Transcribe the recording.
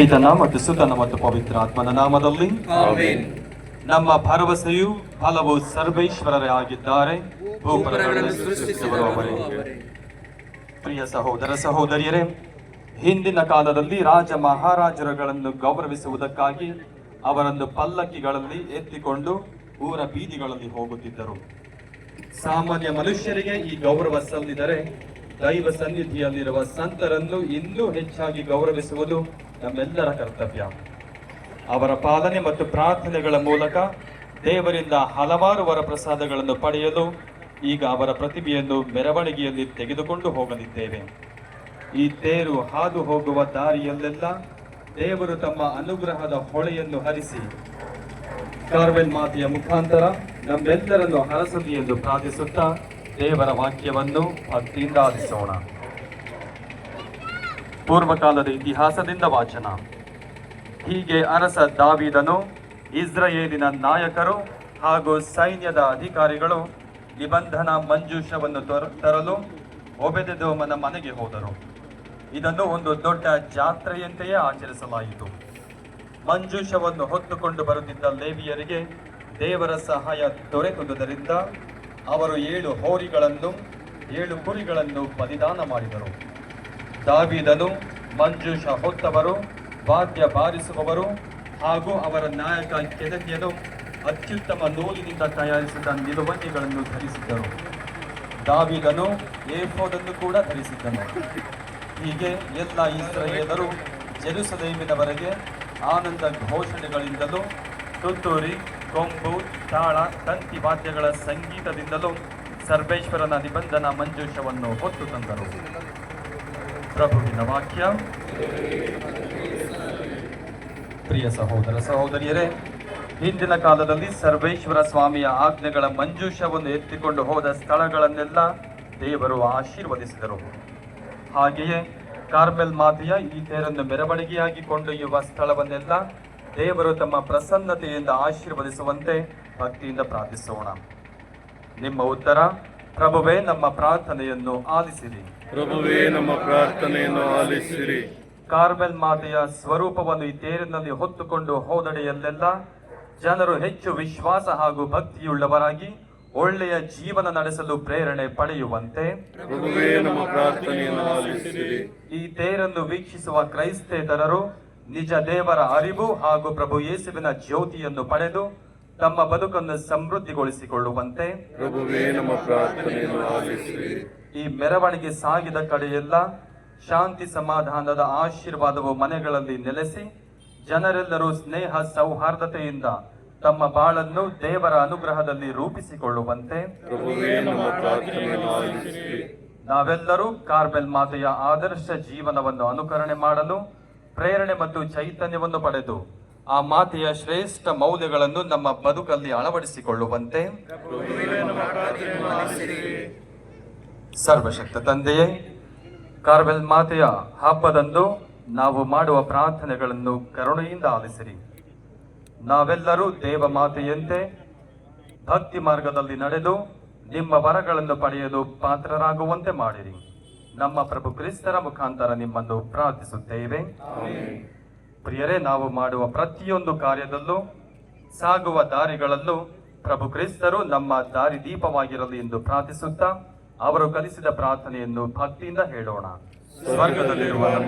ಪಿತನ ಮತ್ತು ಸುತನ ಮತ್ತು ಪವಿತ್ರ ಆತ್ಮನ ನಾಮದಲ್ಲಿ. ನಮ್ಮ ಭರವಸೆಯು ಹಲವು ಸರ್ವೇಶ್ವರರೇ ಆಗಿದ್ದಾರೆ. ಪ್ರಿಯ ಸಹೋದರ ಸಹೋದರಿಯರೇ ಹಿಂದಿನ ಕಾಲದಲ್ಲಿ ರಾಜ ಮಹಾರಾಜರುಗಳನ್ನು ಗೌರವಿಸುವುದಕ್ಕಾಗಿ ಅವರನ್ನು ಪಲ್ಲಕ್ಕಿಗಳಲ್ಲಿ ಎತ್ತಿಕೊಂಡು ಊರ ಬೀದಿಗಳಲ್ಲಿ ಹೋಗುತ್ತಿದ್ದರು. ಸಾಮಾನ್ಯ ಮನುಷ್ಯರಿಗೆ ಈ ಗೌರವ ಸಲ್ಲಿದರೆ ದೈವ ಸನ್ನಿಧಿಯಲ್ಲಿರುವ ಸಂತರನ್ನು ಇನ್ನೂ ಹೆಚ್ಚಾಗಿ ಗೌರವಿಸುವುದು ನಮ್ಮೆಲ್ಲರ ಕರ್ತವ್ಯ. ಅವರ ಪಾಲನೆ ಮತ್ತು ಪ್ರಾರ್ಥನೆಗಳ ಮೂಲಕ ದೇವರಿಂದ ಹಲವಾರು ವರಪ್ರಸಾದಗಳನ್ನು ಪಡೆಯಲು ಈಗ ಅವರ ಪ್ರತಿಭೆಯನ್ನು ಮೆರವಣಿಗೆಯಲ್ಲಿ ತೆಗೆದುಕೊಂಡು ಹೋಗಲಿದ್ದೇವೆ. ಈ ತೇರು ಹಾದು ಹೋಗುವ ದಾರಿಯಲ್ಲೆಲ್ಲ ದೇವರು ತಮ್ಮ ಅನುಗ್ರಹದ ಹೊಳೆಯನ್ನು ಹರಿಸಿ ಕಾರ್ವೆಲ್ ಮಾತೆಯ ಮುಖಾಂತರ ನಮ್ಮೆಲ್ಲರನ್ನು ಹರಸಲಿ ಎಂದು ಪ್ರಾರ್ಥಿಸುತ್ತಾ ದೇವರ ವಾಕ್ಯವನ್ನು ಭಕ್ತಿಯಿಂದ ಆಲಿಸೋಣ ಪೂರ್ವಕಾಲದ ಇತಿಹಾಸದಿಂದ ವಾಚನ. ಹೀಗೆ ಅರಸ ದಾವಿದನು ಇಸ್ರಾಯೇಲಿನ ನಾಯಕರು ಹಾಗೂ ಸೈನ್ಯದ ಅಧಿಕಾರಿಗಳು ನಿಬಂಧನ ಮಂಜೂಷವನ್ನು ತೊರ- ತರಲು ಒಬೆದೆದೋಮನ ಮನೆಗೆ ಹೋದರು. ಇದನ್ನು ಒಂದು ದೊಡ್ಡ ಜಾತ್ರೆಯಂತೆಯೇ ಆಚರಿಸಲಾಯಿತು. ಮಂಜೂಷವನ್ನು ಹೊತ್ತುಕೊಂಡು ಬರುತ್ತಿದ್ದ ಲೇವಿಯರಿಗೆ ದೇವರ ಸಹಾಯ ದೊರೆತುದರಿಂದ ಅವರು ಏಳು ಹೋರಿಗಳನ್ನು, ಏಳು ಕುರಿಗಳನ್ನು ಬಲಿದಾನ ಮಾಡಿದರು. ದಾವಿದನು ಮಂಜುಷ ಹೊತ್ತವರು ವಾದ್ಯ ಬಾರಿಸುವವರು ಹಾಗೂ ಅವರ ನಾಯಕ ಕೆದನ್ಯನು ಅತ್ಯುತ್ತಮ ನೂಲಿನಿಂದ ತಯಾರಿಸಿದ ನಿಲುವಂಗಿಗಳನ್ನು ಧರಿಸಿದ್ದರು. ದಾವಿದನು ಏಫೋದನ್ನು ಕೂಡ ಧರಿಸಿದ್ದನು. ಹೀಗೆ ಎಲ್ಲ ಇಸ್ರೇಲರು ಜೆರುಸಲೇಮಿನವರೆಗೆ ಆನಂದ ಘೋಷಣೆಗಳಿಂದಲೂ ತುತ್ತೂರಿ ಕೊಂಬು ತಾಳ, ತಂತಿ ವಾದ್ಯಗಳ ಸಂಗೀತದಿಂದಲೂ ಸರ್ವೇಶ್ವರನ ನಿಬಂಧನ ಮಂಜೂಷವನ್ನು ಹೊತ್ತು ತಂದರು. ಪ್ರಭುವಿನ ವಾಕ್ಯ. ಪ್ರಿಯ ಸಹೋದರ ಸಹೋದರಿಯರೇ, ಹಿಂದಿನ ಕಾಲದಲ್ಲಿ ಸರ್ವೇಶ್ವರ ಸ್ವಾಮಿಯ ಆಜ್ಞೆಗಳ ಮಂಜೂಷವನ್ನು ಎತ್ತಿಕೊಂಡು ಹೋದ ಸ್ಥಳಗಳನ್ನೆಲ್ಲ ದೇವರು ಆಶೀರ್ವದಿಸಿದರು. ಹಾಗೆಯೇ ಕಾರ್ಮೆಲ್ ಮಾತೆಯ ಈ ತೇರನ್ನು ಮೆರವಣಿಗೆಯಾಗಿ ಕೊಂಡೊಯ್ಯುವ ಸ್ಥಳವನ್ನೆಲ್ಲ ದೇವರು ತಮ್ಮ ಪ್ರಸನ್ನತೆಯಿಂದ ಆಶೀರ್ವದಿಸುವಂತೆ ಭಕ್ತಿಯಿಂದ ಪ್ರಾರ್ಥಿಸೋಣ. ನಿಮ್ಮ ಉತ್ತರ ಪ್ರಭುವೇ ನಮ್ಮ ಪ್ರಾರ್ಥನೆಯನ್ನು ಆಲಿಸಿರಿ. ಪ್ರಭುವೇ ನಮ್ಮ ಪ್ರಾರ್ಥನೆಯನ್ನು ಆಲಿಸಿರಿ. ಕಾರ್ಮೆಲ್ ಮಾತೆಯ ಸ್ವರೂಪವನ್ನು ಈ ತೇರಿನಲ್ಲಿ ಹೊತ್ತುಕೊಂಡು ಹೋದಡೆಯಲ್ಲೆಲ್ಲ ಜನರು ಹೆಚ್ಚು ವಿಶ್ವಾಸ ಹಾಗೂ ಭಕ್ತಿಯುಳ್ಳವರಾಗಿ ಒಳ್ಳೆಯ ಜೀವನ ನಡೆಸಲು ಪ್ರೇರಣೆ ಪಡೆಯುವಂತೆ ಈ ತೇರನ್ನು ವೀಕ್ಷಿಸುವ ಕ್ರೈಸ್ತೇತರರು ನಿಜ ದೇವರ ಅರಿವು ಹಾಗೂ ಪ್ರಭು ಯೇಸುವಿನ ಜ್ಯೋತಿಯನ್ನು ಪಡೆದು ತಮ್ಮ ಬದುಕನ್ನು ಸಮೃದ್ಧಿಗೊಳಿಸಿಕೊಳ್ಳುವಂತೆ ನಮ್ಮ ಈ ಮೆರವಣಿಗೆ ಸಾಗಿದ ಕಡೆಯೆಲ್ಲ ಶಾಂತಿ ಸಮಾಧಾನದ ಆಶೀರ್ವಾದವು ಮನೆಗಳಲ್ಲಿ ನೆಲೆಸಿ ಜನರೆಲ್ಲರೂ ಸ್ನೇಹ ಸೌಹಾರ್ದತೆಯಿಂದ ತಮ್ಮ ಬಾಳನ್ನು ದೇವರ ಅನುಗ್ರಹದಲ್ಲಿ ರೂಪಿಸಿಕೊಳ್ಳುವಂತೆ ನಾವೆಲ್ಲರೂ ಕಾರ್ಬೆಲ್ ಮಾತೆಯ ಆದರ್ಶ ಜೀವನವನ್ನು ಅನುಕರಣೆ ಮಾಡಲು ಪ್ರೇರಣೆ ಮತ್ತು ಚೈತನ್ಯವನ್ನು ಪಡೆದು ಆ ಮಾತೆಯ ಶ್ರೇಷ್ಠ ಮೌಲ್ಯಗಳನ್ನು ನಮ್ಮ ಬದುಕಲ್ಲಿ ಅಳವಡಿಸಿಕೊಳ್ಳುವಂತೆ ಸರ್ವಶಕ್ತ ತಂದೆಯೇ, ಕಾರ್ವೆಲ್ ಮಾತೆಯ ಹಬ್ಬದಂದು ನಾವು ಮಾಡುವ ಪ್ರಾರ್ಥನೆಗಳನ್ನು ಕರುಣೆಯಿಂದ ಆಲಿಸಿರಿ. ನಾವೆಲ್ಲರೂ ದೇವ ಮಾತೆಯಂತೆ ಭಕ್ತಿ ಮಾರ್ಗದಲ್ಲಿ ನಡೆದು ನಿಮ್ಮ ವರಗಳನ್ನು ಪಡೆಯಲು ಪಾತ್ರರಾಗುವಂತೆ ಮಾಡಿರಿ. ನಮ್ಮ ಪ್ರಭು ಕ್ರಿಸ್ತರ ಮುಖಾಂತರ ನಿಮ್ಮನ್ನು ಪ್ರಾರ್ಥಿಸುತ್ತೇವೆ. ಪ್ರಿಯರೇ ನಾವು ಮಾಡುವ ಪ್ರತಿಯೊಂದು ಕಾರ್ಯದಲ್ಲೂ ಸಾಗುವ ದಾರಿಗಳಲ್ಲೂ ಪ್ರಭು ಕ್ರಿಸ್ತರು ನಮ್ಮ ದಾರಿ ದೀಪವಾಗಿರಲಿ ಎಂದು ಪ್ರಾರ್ಥಿಸುತ್ತಾ ಅವರು ಕಲಿಸಿದ ಪ್ರಾರ್ಥನೆಯನ್ನು ಭಕ್ತಿಯಿಂದ ಹೇಳೋಣ. ಸ್ವರ್ಗದಲ್ಲಿರುವ